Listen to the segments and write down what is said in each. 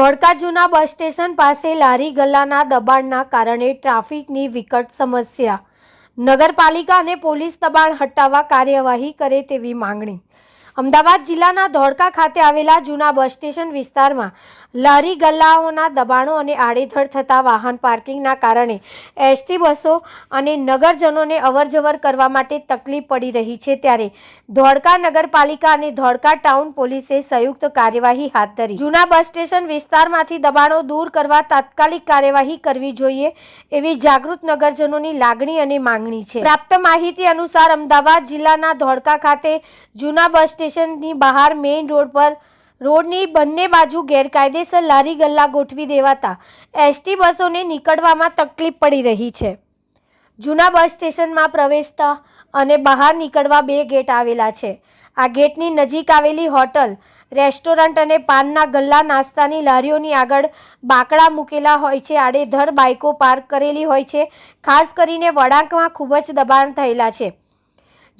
ધોળકા જૂના bus station પાસે લારી ગલ્લાના દબાણના કારણે ટ્રાફિકની વિકટ સમસ્યા. નગરપાલિકા અને પોલીસ દબાણ હટાવવા કાર્યવાહી કરે તેવી માંગણી. અમદાવાદ જિલ્લાના ધોળકા ખાતે આવેલા જૂના બસ સ્ટેશન વિસ્તારમાં લારી ગલ્લાઓના દબાણો અને આડેધડ થતા વાહન પાર્કિંગના કારણે એસટી બસો અને નગરજનોને અવરજવર કરવા માટે તકલીફ પડી રહી છે ત્યારે ધોળકા નગરપાલિકા અને ધોળકા ટાઉન પોલીસે સંયુક્ત કાર્યવાહી હાથ ધરી. જૂના બસ સ્ટેશન વિસ્તારમાંથી દબાણો દૂર કરવા તાત્કાલિક કાર્યવાહી કરવી જોઈએ એવી જાગૃત નગરજનોની લાગણી અને માંગણી છે. પ્રાપ્ત માહિતી અનુસાર અમદાવાદ જિલ્લાના ધોળકા ખાતે જૂના બસ સ્ટેશનની બહાર મેઇન રોડ પર રોડની બંને બાજુ ગેરકાયદેસર લારી ગલ્લા ગોઠવી દેવાતા એસટી બસોને નીકળવામાં તકલીફ પડી રહી છે. જૂના બસ સ્ટેશનમાં પ્રવેશતા અને બહાર નીકળવા બે ગેટ આવેલા છે. આ ગેટની નજીક આવેલી હોટલ, રેસ્ટોરન્ટ અને પાનના ગલ્લા નાસ્તાની લારીઓની આગળ બાકડા મૂકેલા હોય છે. આડેધડ બાઇકો પાર્ક કરેલી હોય છે. ખાસ કરીને વળાંકમાં ખૂબ જ દબાણ થયેલા છે.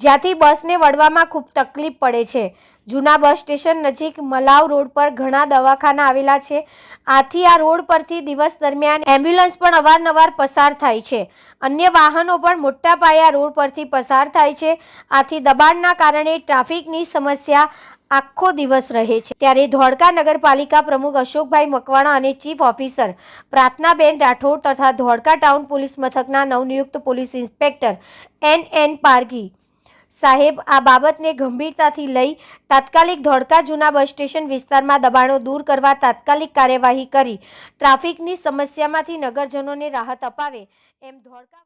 જ્યાંથી બસને વળવામાં ખૂબ તકલીફ પડે છે. જૂના બસ સ્ટેશન નજીક મલાવ રોડ પર ઘણા દવાખાના આવેલા છે. આથી આ રોડ પરથી દિવસ દરમિયાન એમ્બ્યુલન્સ પણ અવારનવાર પસાર થાય છે. અન્ય વાહનો પણ મોટા પાયા રોડ પરથી પસાર થાય છે. આથી દબાણના કારણે ટ્રાફિકની સમસ્યા આખો દિવસ રહે છે. ત્યારે ધોળકા નગરપાલિકા પ્રમુખ અશોકભાઈ મકવાણા અને ચીફ ઓફિસર પ્રાર્થનાબેન રાઠોડ તથા ધોળકા ટાઉન પોલીસ મથકના નવનિયુક્ત police inspector N N Pargi સાહેબ, આ બાબતને ગંભીરતાથી લઈ તાત્કાલિક ધોળકા જૂના બસ સ્ટેશન વિસ્તારમાં દબાણો દૂર કરવા તાત્કાલિક કાર્યવાહી કરી. ટ્રાફિકની સમસ્યામાંથી નગરજનોને રાહત અપાવે એમ ધોળકા